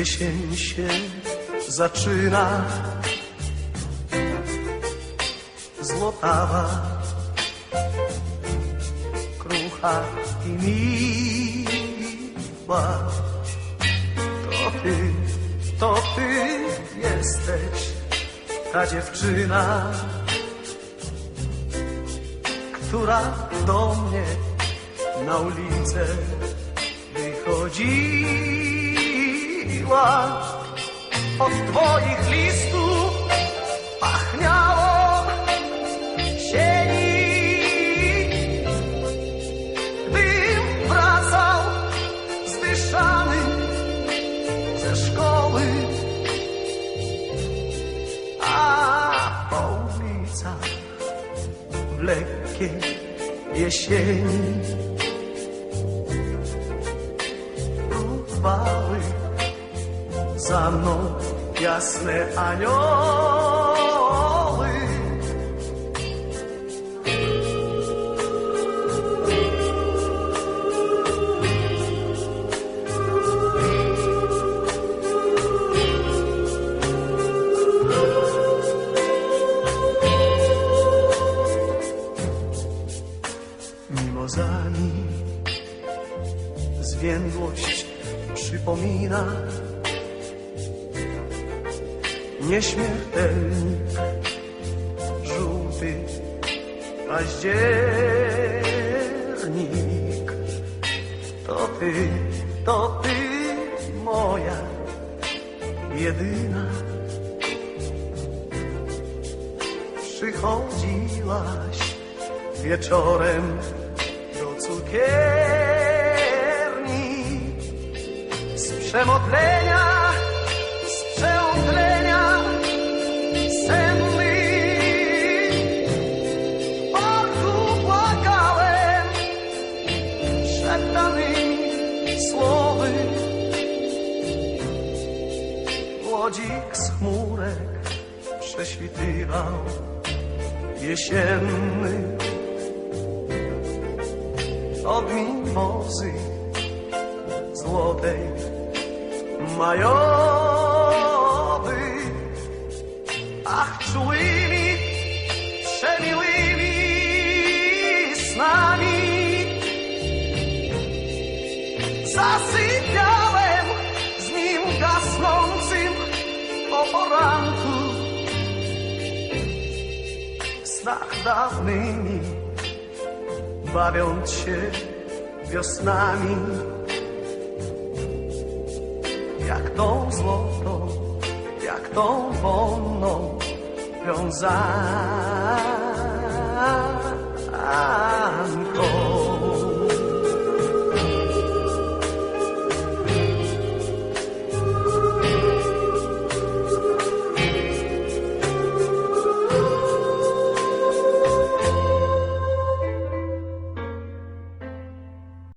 Jesień się zaczyna, złotawa, krucha i miła. To ty, to ty jesteś ta dziewczyna, która do mnie na ulicę wychodziła. Od twoich listów lekkiej jesieni próbowały za mną jasne anioły. Nim zwiędłość przypomina nieśmiertelnik żółty październik. To ty, to ty moja jedyna. Przychodziłaś wieczorem cukierni z przemodlenia, z przeomdlenia senny. Oczu płakałem szeptanymi słowy. Łodzik z chmurek prześwitywał jesienny od mimozy złotej majowy. Ach, czułymi, przemiłymi snami zasypiałem z nim gasnącym o poranku w snach dawnymi bawiąc się wiosnami, jak tą złotą, jak tą wonną wiązanką.